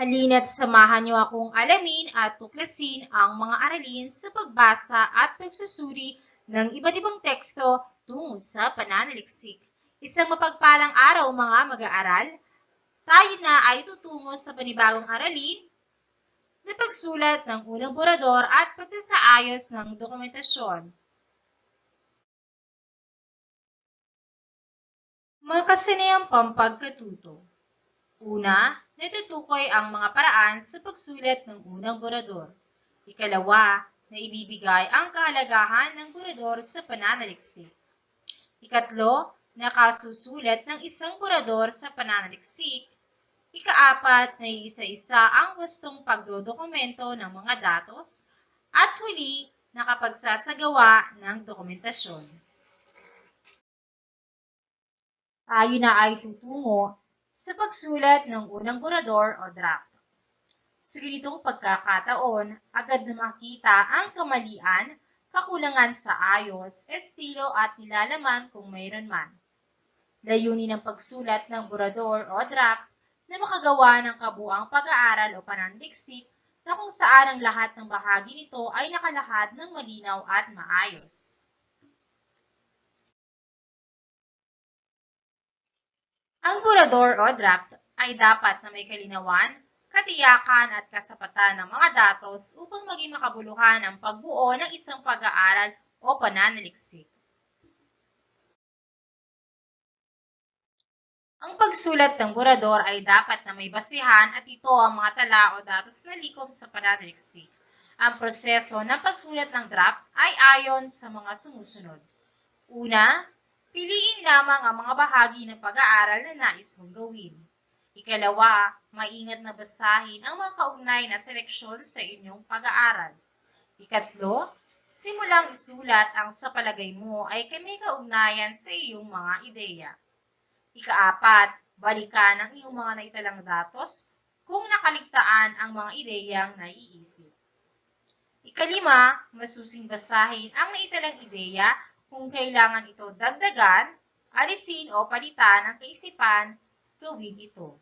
Halina't samahan niyo akong alamin at tuklasin ang mga aralin sa pagbasa at pagsusuri ng iba't ibang teksto tungo sa pananaliksik. Isang mapagpalang araw mga mag-aaral, tayo na ay tutungo sa panibagong aralin na pagsulat ng unang borador at pagsasaayos ng dokumentasyon. Mga kasanayang pampagkatuto. Una, natutukoy ang mga paraan sa pagsulat ng unang borador. Ikalawa, na ibibigay ang kahalagahan ng borador sa pananaliksik. Ikatlo, nakasusulat ng isang borador sa pananaliksik. Ikaapat, na isa-isa ang gustong pagdodokumento ng mga datos. At huli, nakapagsasagawa ng dokumentasyon. Tayo na ay tutungo sa pagsulat ng unang borador o draft. Sa ganitong pagkakataon, agad na makita ang kamalian, kakulangan sa ayos, estilo at nilalaman kung mayroon man. Layunin ng pagsulat ng borador o draft na makagawa ng kabuang pag-aaral o pananliksik na kung saan ang lahat ng bahagi nito ay nakalahad ng malinaw at maayos. Ang borador o draft ay dapat na may kalinawan, katiyakan at kasapatan ng mga datos upang maging makabuluhan ang pagbuo ng isang pag-aaral o pananaliksik. Ang pagsulat ng borador ay dapat na may basihan at ito ang mga tala o datos na likom sa pananaliksik. Ang proseso ng pagsulat ng draft ay ayon sa mga sumusunod. Una, Piliin lamang ang mga bahagi ng pag-aaral na nais mong gawin. Ikalawa, maingat na basahin ang mga kaugnay na seleksyon sa inyong pag-aaral. Ikatlo, simulang isulat ang sa palagay mo ay may kaugnayan sa iyong mga ideya. Ikaapat, balikan ang iyong mga naitalang datos kung nakaligtaan ang mga ideyang naiisip. Ikalima, masusing basahin ang naitalang ideya kung kailangan ito dagdagan, alisin o palitan ang kaisipan, gawin ito.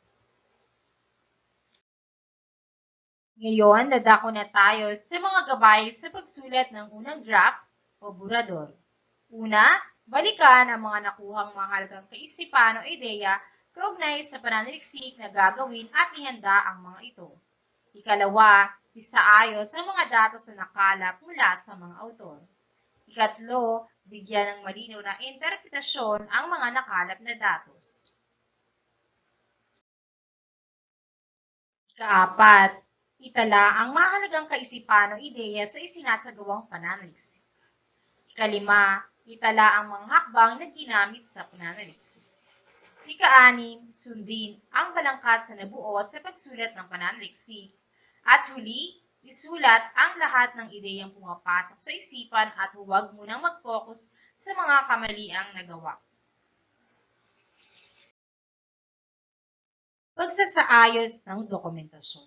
Ngayon, dadako na tayo sa mga gabay sa pagsulat ng unang draft o burador. Una, balikan ang mga nakuhang mahalagang kaisipan o ideya kaugnay sa pananaliksik na gagawin at ihanda ang mga ito. Ikalawa, isaayos ang mga datos na nakalap mula sa mga autor. Ikatlo, bigyan ng malinaw na interpretasyon ang mga nakalap na datos. Ikaapat, itala ang mahalagang kaisipan o ideya sa isinasagawang pananaliksik. Ikalima, itala ang mga hakbang na ginamit sa pananaliksik. Ikaanim, sundin ang balangkas na nabuo sa pagsulat ng pananaliksik. At huli, isulat ang lahat ng ideyang pumapasok sa isipan at huwag munang mag-focus sa mga kamaliang nagawa. Pagsasaayos ng dokumentasyon.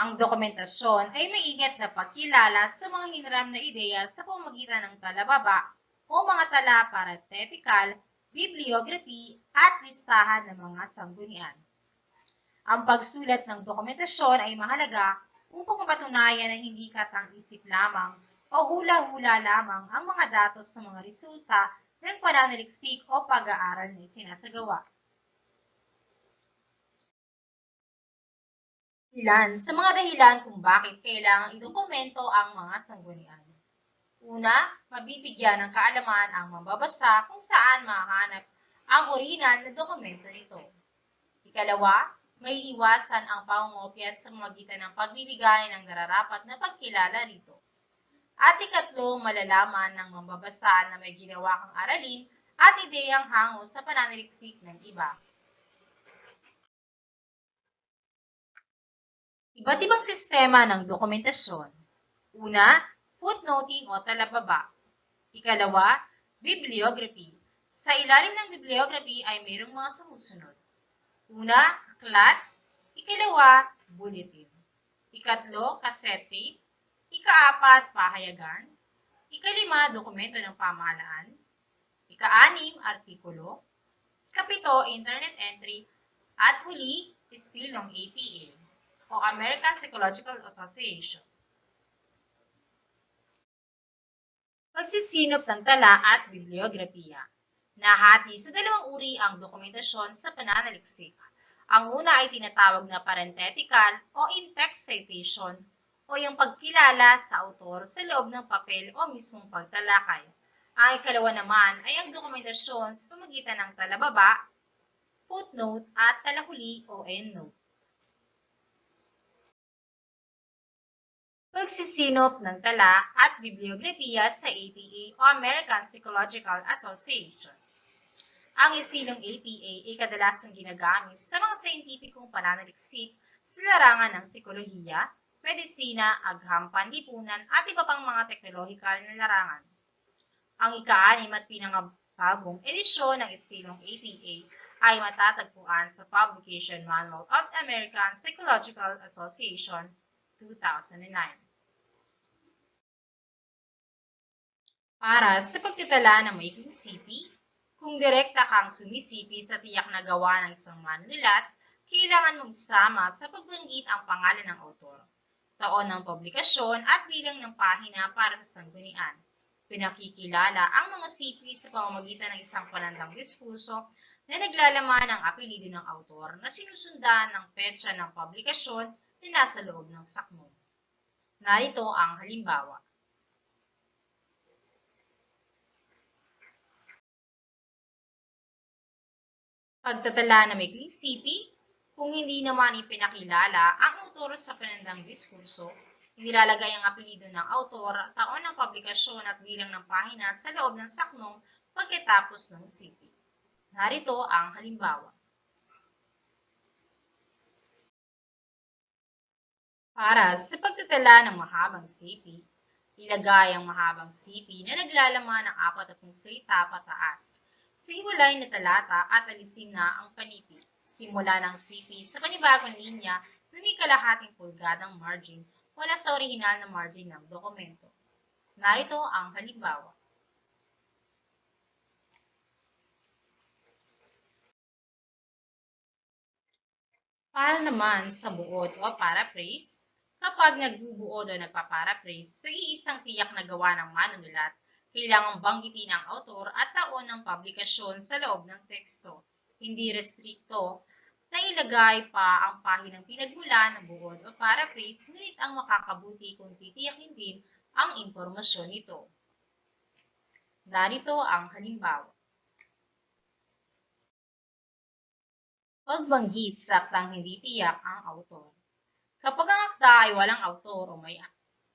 Ang dokumentasyon ay maingat na pagkilala sa mga hiniram na ideya sa pamagitan ng talababa o mga tala parathetikal, bibliography at listahan ng mga sanggunian. Ang pagsulat ng dokumentasyon ay mahalaga upang mapatunayan na hindi katang-isip lamang o hula-hula lamang ang mga datos ng mga resulta ng pananaliksik o pag-aaral na sinasagawa. Ilan sa mga dahilan kung bakit kailangang idokumento ang mga sanggunian. Una, mabibigyan ng kaalaman ang mambabasa kung saan mahanap ang orihinal na dokumento nito. Ikalawa, may iwasan ang pangungopya sa magitan ng pagbibigay ng nararapat na pagkilala rito. At ikatlo, malalaman ng mambabasa na may ginawa kang aralin at ideyang hango sa pananaliksik ng iba. Iba't ibang sistema ng dokumentasyon. Una, footnoting o talababa. Ikalawa, bibliography. Sa ilalim ng bibliography ay mayroong mga sumusunod. Una, aklat. Ikalawa, bulletin. Ikatlo, tape. Ikaapat, pahayagan. Ikalima, dokumento ng pamahalaan. Ikaanim, artikulo. Ikapito, internet entry. At huli, estilo ng APA. o American Psychological Association. Pagsisinop ng tala at bibliografiya. Nahati sa dalawang uri ang dokumentasyon sa pananaliksik. Ang una ay tinatawag na parenthetical o in-text citation o yung pagkilala sa autor sa loob ng papel o mismong pagtalakay. Ang ikalawa naman ay ang dokumentasyon sa pamagitan ng talababa, footnote at talahuli o endnote. Pagsisinop ng tala at bibliografiya sa APA o American Psychological Association. Ang isilong APA ay kadalasang ginagamit sa mga scientificong pananaliksik sa larangan ng psikolohiya, medisina, agham, panlipunan at iba pang mga teknolohikal na larangan. Ang ika-anim at pinangabagong edisyon ng istilong APA ay matatagpuan sa Publication Manual of American Psychological Association 2009. Para sa pagtatala ng maikling sipi, kung direkta kang sumisipi sa tiyak na gawa ng isang manunulat, kailangan mong isama sa pagbanggit ang pangalan ng autor, taon ng publikasyon at bilang ng pahina para sa sanggunian. Pinakikilala ang mga sipi sa pamamagitan ng isang panandang diskurso na naglalaman ng apelido ng autor na sinusundan ng petsa ng publikasyon na nasa loob ng sakmo. Narito ang halimbawa. Pagtatala na may sipi, kung hindi naman ipinakilala ang autor sa panandang diskurso, nilalagay ang apelido ng autor, taon ng publikasyon at bilang ng pahina sa loob ng saknong pagkatapos ng sipi. Narito ang halimbawa. Para sa pagtatala ng mahabang sipi, ilagay ang mahabang sipi na naglalaman ng apat at salita pataas sa hiwalay na talata at alisin na ang panipi. Simula ng sipi sa panibagong linya na may kalahating pulgadang margin wala sa orihinal na margin ng dokumento. Narito ang halimbawa. Para naman sa buod o paraphrase, kapag nagbubuod o nagpaparaphrase sa iisang tiyak na gawa ng manunulat, kailangang banggitin ang autor at taon ng publikasyon sa loob ng teksto. Hindi restrikto na ilagay pa ang pahinang pinagmulan ng buod o paraphrase, ngunit ang makakabuti kung titiyakin din ang impormasyon nito. Narito ang halimbawa. Pagbanggit sa aktang hindi tiyak ang autor. Kapag ang akda ay walang autor o may,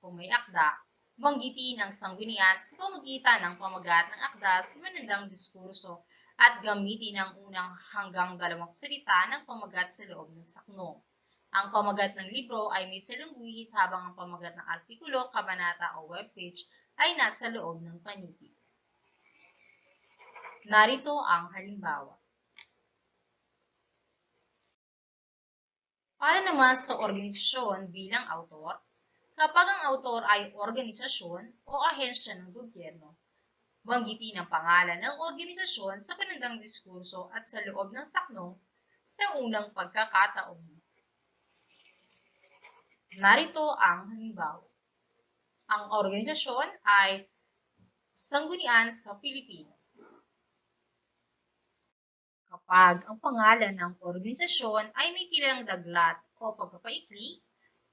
o may akda, banggitin ang sanggunian sa pamagitan ng pamagat ng akda sa manandang diskurso at gamitin ang unang hanggang dalawang salita ng pamagat sa loob ng sakno. Ang pamagat ng libro ay may salungguhit habang ang pamagat ng artikulo, kabanata o webpage ay nasa loob ng panipig. Narito ang halimbawa. Para naman sa organisasyon bilang autor, kapag ang autor ay organisasyon o ahensya ng gobyerno, banggitin ang pangalan ng organisasyon sa panandang diskurso at sa loob ng saknong sa unang pagkakataon. Narito ang halimbawa. Ang organisasyon ay Sanggunian sa Pilipino. Kapag ang pangalan ng organisasyon ay may kilalang daglat o pagpapaikli,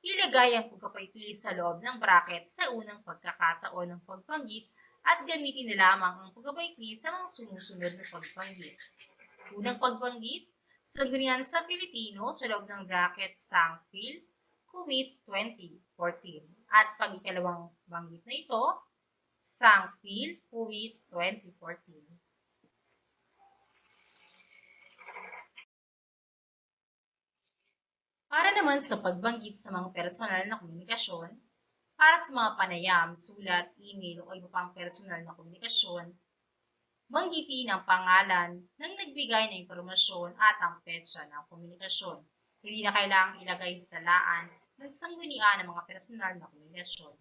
ilagay ang pagpapaikli sa loob ng bracket sa unang pagkakataon ng pagpanggit at gamitin na lamang ang pagpapaikli sa mga sumusunod na pagpanggit. Unang pagbanggit, Sanggunian sa Pilipino sa loob ng bracket Sangpil, Kuwait 2014. At pag ikalawang banggit na ito, Sangpil, Kuwait 2014. Para naman sa pagbanggit sa mga personal na komunikasyon, para sa mga panayam, sulat, email o iba pang personal na komunikasyon, banggitin ang pangalan ng nagbigay ng impormasyon at ang petsa ng komunikasyon. Hindi na kailangang ilagay sa talaan ng sanggunian ng mga personal na komunikasyon.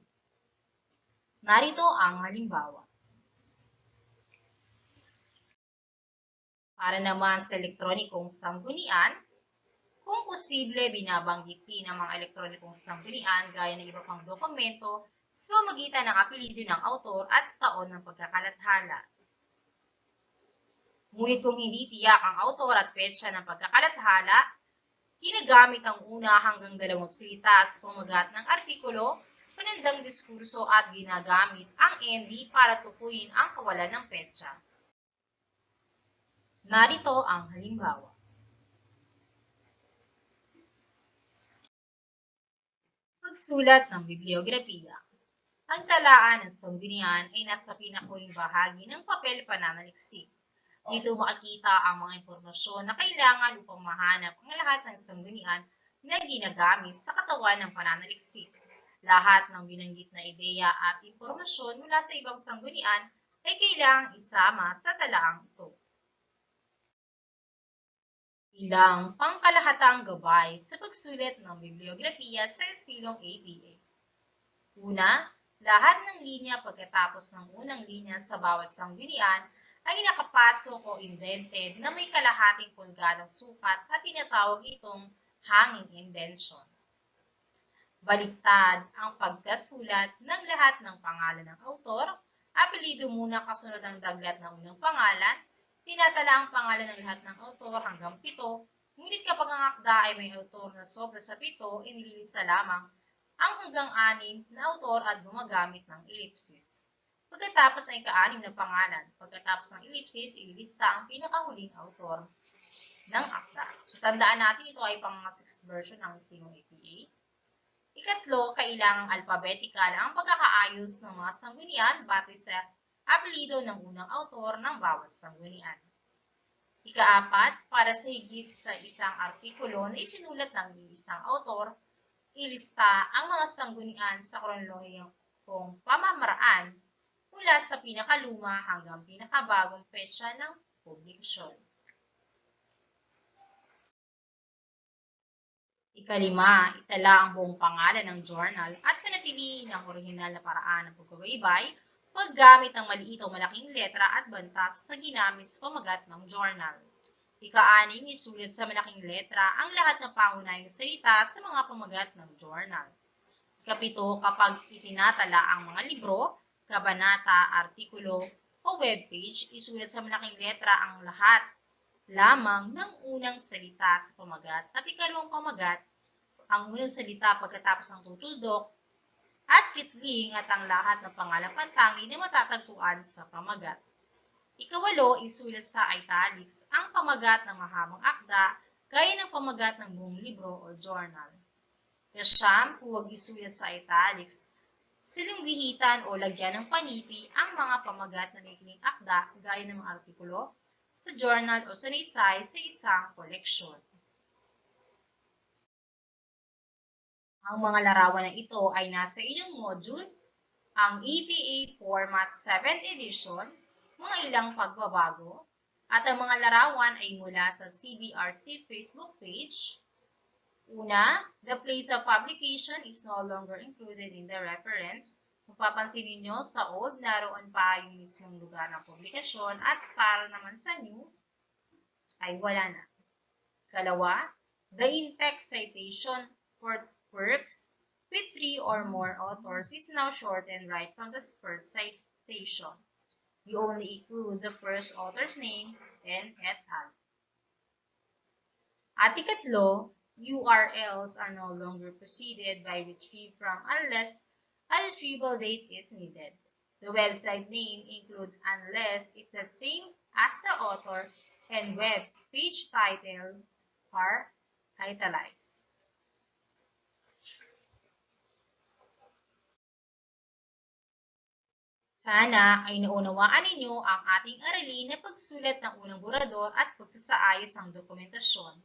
Narito ang halimbawa. Para naman sa elektronikong sanggunian, Kung posible, binabanggit din ang mga elektronikong sanggunian gaya ng iba pang dokumento sa magitan ng apelido ng autor at taon ng pagkakalathala. Ngunit kung hindi tiyak ang autor at petsa ng pagkakalathala, ginagamit ang una hanggang dalawang salita sa ng artikulo, panandang diskurso at ginagamit ang ND para tukuyin ang kawalan ng petsa. Narito ang halimbawa. Pagsulat ng bibliografiya. Ang talaan ng sanggunian ay nasa pinakuling bahagi ng papel pananaliksik. Dito makikita ang mga impormasyon na kailangan upang mahanap ang lahat ng sanggunian na ginagamit sa katawan ng pananaliksik. Lahat ng binanggit na ideya at impormasyon mula sa ibang sanggunian ay kailangang isama sa talaang ito. Ilang pangkalahatang gabay sa pagsulat ng bibliografiya sa estilong APA. Una, lahat ng linya pagkatapos ng unang linya sa bawat sanggunian ay nakapasok o indented na may kalahating pulgadang sukat at tinatawag itong hanging indention. Baliktad ang pagkasulat ng lahat ng pangalan ng autor, apelido muna kasunod ang daglat ng unang pangalan, tinatala ang pangalan ng lahat ng autor hanggang pito, ngunit kapag ang akda ay may autor na sobra sa pito, inililista lamang ang hanggang anim na autor at gumagamit ng ellipsis. Pagkatapos ay kaanim na pangalan. Pagkatapos ng ellipsis, ililista ang pinakahuling autor ng akda. So, tandaan natin ito ay pang 6th version ng Estimong APA. Ikatlo, kailangang alphabetikal ang pagkakaayos ng mga sanggunian batay sa apelido ng unang autor ng bawat sanggunian. Ikaapat, para sa higit sa isang artikulo na isinulat ng isang autor, ilista ang mga sanggunian sa kronolohiyong pamamaraan mula sa pinakaluma hanggang pinakabagong petsa ng publikasyon. Ikalima, itala ang buong pangalan ng journal at panatiliin ang orihinal na paraan ng pagbabaybay paggamit ng maliit o malaking letra at bantas sa ginamit sa pamagat ng journal. Ika-anim, isulat sa malaking letra ang lahat ng pangunahing salita sa mga pamagat ng journal. Ikapito, kapag itinatala ang mga libro, kabanata, artikulo, o webpage, isulat sa malaking letra ang lahat lamang ng unang salita sa pamagat at ikalawang pamagat, ang unang salita pagkatapos ng tutuldok, at kitling at ang lahat ng pangalan pantangi na matatagpuan sa pamagat. Ikawalo, isulat sa italics ang pamagat ng mahabang akda gaya ng pamagat ng buong libro o journal. Kasyam, huwag isulat sa italics silunggihitan o lagyan ng panipi ang mga pamagat ng ikling akda gaya ng mga artikulo sa journal o sanaysay sa isang koleksyon. Ang mga larawan na ito ay nasa inyong module, ang EPA Format 7th Edition, mga ilang pagbabago, at ang mga larawan ay mula sa CBRC Facebook page. Una, the place of publication is no longer included in the reference. Kung papansin ninyo, sa old, naroon pa yung mismong lugar ng publikasyon at para naman sa new, ay wala na. Kalawa, the in-text citation for works with three or more authors is now shortened right from the first citation. You only include the first author's name and et al. At ikatlo, URLs are no longer preceded by retrieve from unless a retrieval date is needed. The website name include unless it's the same as the author and web page titles are italicized. Sana ay naunawaan ninyo ang ating aralin na pagsulat ng unang burador at pagsasaayos ng dokumentasyon.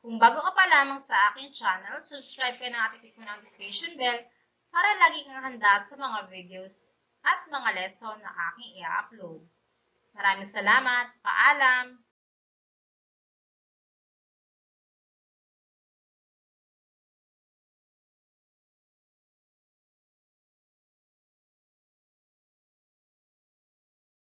Kung bago ka pa lamang sa aking channel, subscribe ka na at itik mo notification bell para lagi kang handa sa mga videos at mga lesson na aking i-upload. Maraming salamat, paalam!